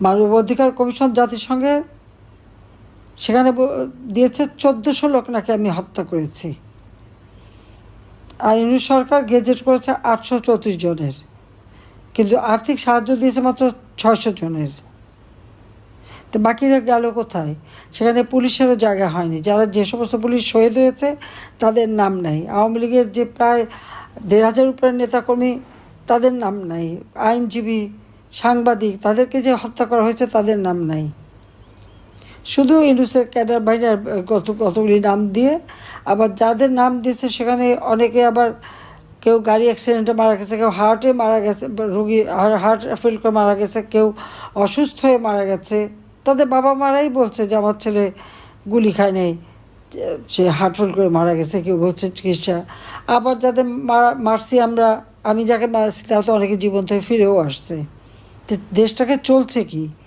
মানবাধিকার কমিশন জাতিসংঘের সেখানে দিয়েছে চোদ্দোশো লোক নাকি আমি হত্যা করেছি। আর ইউনিট সরকার গেজেট করেছে আটশো চৌত্রিশ জনের। কিন্তু আর্থিক সাহায্য দিয়েছে মাত্র ছয়শো জনের। তো বাকিরা গেল কোথায়? সেখানে পুলিশেরও জায়গা হয়নি। যারা যে সমস্ত পুলিশ শহীদ হয়েছে, তাদের নাম নাই। আওয়ামী লীগের যে প্রায় দেড় হাজার উপরে নেতাকর্মী, তাদের নাম নাই। আইনজীবী সাংবাদিক, তাদেরকে যে হত্যা করা হয়েছে তাদের নাম নাই। শুধু ইন্ডুসের ক্যাডার বাইরে কত, কতগুলি নাম দিয়ে, আবার যাদের নাম দিয়েছে সেখানে অনেকে আবার কেউ গাড়ি অ্যাক্সিডেন্টে মারা গেছে, কেউ হার্টে মারা গেছে রুগী হার্ট ফেল করে মারা গেছে, কেউ অসুস্থ হয়ে মারা গেছে। তাদের বাবা মারাই বলছে যে আমার ছেলে গুলি খায় নেই, সে হার্ট ফেল করে মারা গেছে, কেউ বলছে চিকিৎসা। আবার যাদের মারা, মারছি আমরা, আমি যাকে মারছি তাও তো অনেকে জীবন্ত হয়ে ফিরেও আসছে। তো দেশটাকে চলছে কি?